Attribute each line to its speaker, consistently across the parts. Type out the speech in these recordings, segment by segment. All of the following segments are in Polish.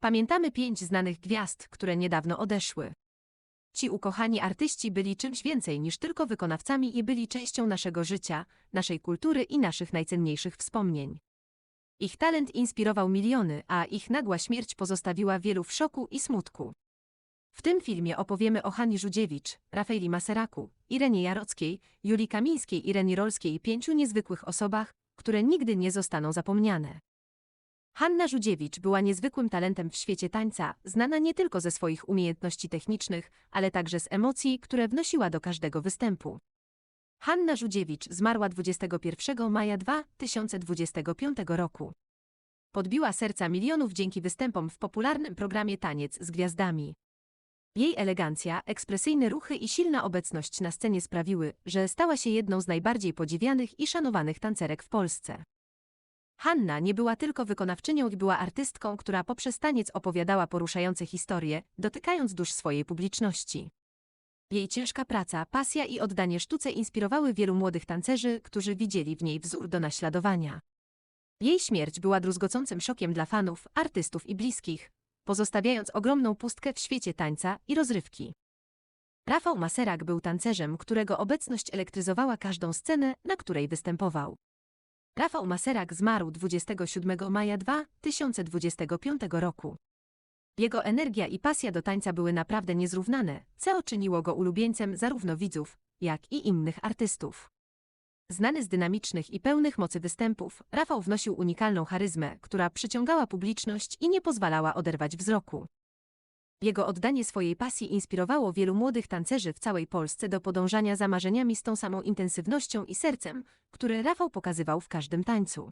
Speaker 1: Pamiętamy pięć znanych gwiazd, które niedawno odeszły. Ci ukochani artyści byli czymś więcej niż tylko wykonawcami i byli częścią naszego życia, naszej kultury i naszych najcenniejszych wspomnień. Ich talent inspirował miliony, a ich nagła śmierć pozostawiła wielu w szoku i smutku. W tym filmie opowiemy o Hani Żudziewicz, Rafaeli Maseraku, Irenie Jarockiej, Julii Kamińskiej i Reni Rolskiej i pięciu niezwykłych osobach, które nigdy nie zostaną zapomniane. Hanna Żudziewicz była niezwykłym talentem w świecie tańca, znana nie tylko ze swoich umiejętności technicznych, ale także z emocji, które wnosiła do każdego występu. Hanna Żudziewicz zmarła 21 maja 2025 roku. Podbiła serca milionów dzięki występom w popularnym programie Taniec z Gwiazdami. Jej elegancja, ekspresyjne ruchy i silna obecność na scenie sprawiły, że stała się jedną z najbardziej podziwianych i szanowanych tancerek w Polsce. Hanna nie była tylko wykonawczynią była artystką, która poprzez taniec opowiadała poruszające historie, dotykając dusz swojej publiczności. Jej ciężka praca, pasja i oddanie sztuce inspirowały wielu młodych tancerzy, którzy widzieli w niej wzór do naśladowania. Jej śmierć była druzgocącym szokiem dla fanów, artystów i bliskich, pozostawiając ogromną pustkę w świecie tańca i rozrywki. Rafał Maserak był tancerzem, którego obecność elektryzowała każdą scenę, na której występował. Rafał Maserak zmarł 27 maja 2025 roku. Jego energia i pasja do tańca były naprawdę niezrównane, co czyniło go ulubieńcem zarówno widzów, jak i innych artystów. Znany z dynamicznych i pełnych mocy występów, Rafał wnosił unikalną charyzmę, która przyciągała publiczność i nie pozwalała oderwać wzroku. Jego oddanie swojej pasji inspirowało wielu młodych tancerzy w całej Polsce do podążania za marzeniami z tą samą intensywnością i sercem, które Rafał pokazywał w każdym tańcu.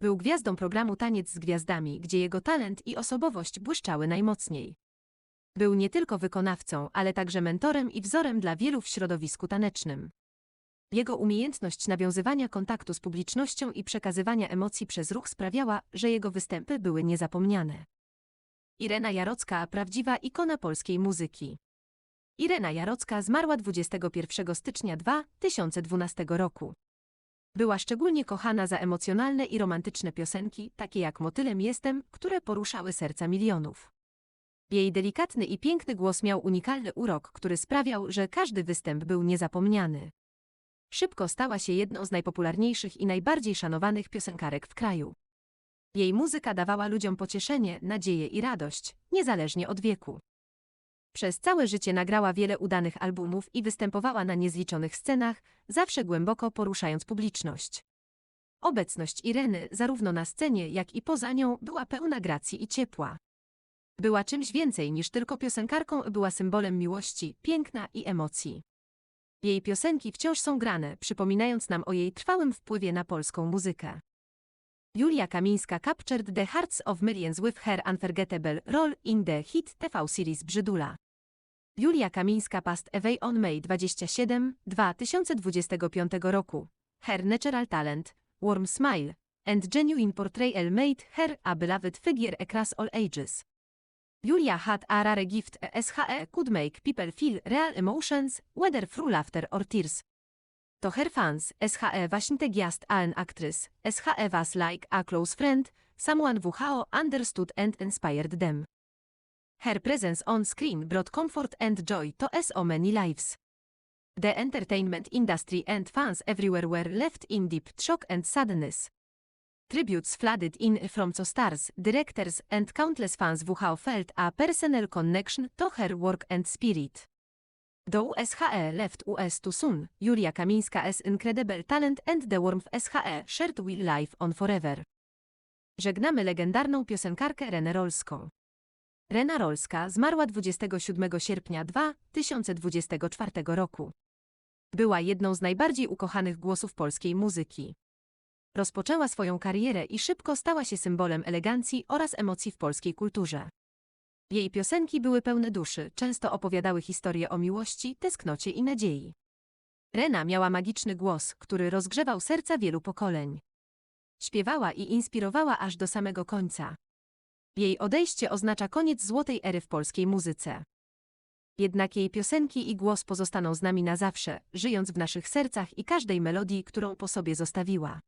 Speaker 1: Był gwiazdą programu Taniec z Gwiazdami, gdzie jego talent i osobowość błyszczały najmocniej. Był nie tylko wykonawcą, ale także mentorem i wzorem dla wielu w środowisku tanecznym. Jego umiejętność nawiązywania kontaktu z publicznością i przekazywania emocji przez ruch sprawiała, że jego występy były niezapomniane. Irena Jarocka, prawdziwa ikona polskiej muzyki. Irena Jarocka zmarła 21 stycznia 2012 roku. Była szczególnie kochana za emocjonalne i romantyczne piosenki, takie jak Motylem jestem, które poruszały serca milionów. Jej delikatny i piękny głos miał unikalny urok, który sprawiał, że każdy występ był niezapomniany. Szybko stała się jedną z najpopularniejszych i najbardziej szanowanych piosenkarek w kraju. Jej muzyka dawała ludziom pocieszenie, nadzieję i radość, niezależnie od wieku. Przez całe życie nagrała wiele udanych albumów i występowała na niezliczonych scenach, zawsze głęboko poruszając publiczność. Obecność Ireny, zarówno na scenie, jak i poza nią, była pełna gracji i ciepła. Była czymś więcej niż tylko piosenkarką, była symbolem miłości, piękna i emocji. Jej piosenki wciąż są grane, przypominając nam o jej trwałym wpływie na polską muzykę. Julia Kamińska captured the hearts of millions with her unforgettable role in the hit TV series Brzydula. Julia Kamińska passed away on May 27, 2025 roku. Her natural talent, warm smile, and genuine portrayal made her a beloved figure across all ages. Julia had a rare gift SHE could make people feel real emotions, whether through laughter or tears. To her fans, SHE właśnie gwiazd an actress, SHE was like a close friend, someone who understood and inspired them. Her presence on screen brought comfort and joy to so many lives. The entertainment industry and fans everywhere were left in deep shock and sadness. Tributes flooded in from co stars, directors and countless fans who felt a personal connection to her work and spirit. Though SHE left US too soon, Julia Kamińska's incredible talent and the warmth SHE shared will live on forever. Żegnamy legendarną piosenkarkę Renę Rolską. Rena Rolska zmarła 27 sierpnia 2024 roku. Była jedną z najbardziej ukochanych głosów polskiej muzyki. Rozpoczęła swoją karierę i szybko stała się symbolem elegancji oraz emocji w polskiej kulturze. Jej piosenki były pełne duszy, często opowiadały historie o miłości, tęsknocie i nadziei. Rena miała magiczny głos, który rozgrzewał serca wielu pokoleń. Śpiewała i inspirowała aż do samego końca. Jej odejście oznacza koniec złotej ery w polskiej muzyce. Jednak jej piosenki i głos pozostaną z nami na zawsze, żyjąc w naszych sercach i każdej melodii, którą po sobie zostawiła.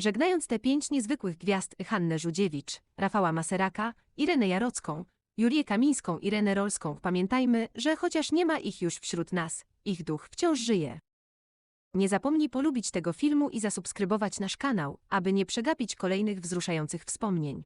Speaker 1: Żegnając te pięć niezwykłych gwiazd Hannę Żudziewicz, Rafała Maseraka, Irenę Jarocką, Julię Kamińską i Renę Rolską, pamiętajmy, że chociaż nie ma ich już wśród nas, ich duch wciąż żyje. Nie zapomnij polubić tego filmu i zasubskrybować nasz kanał, aby nie przegapić kolejnych wzruszających wspomnień.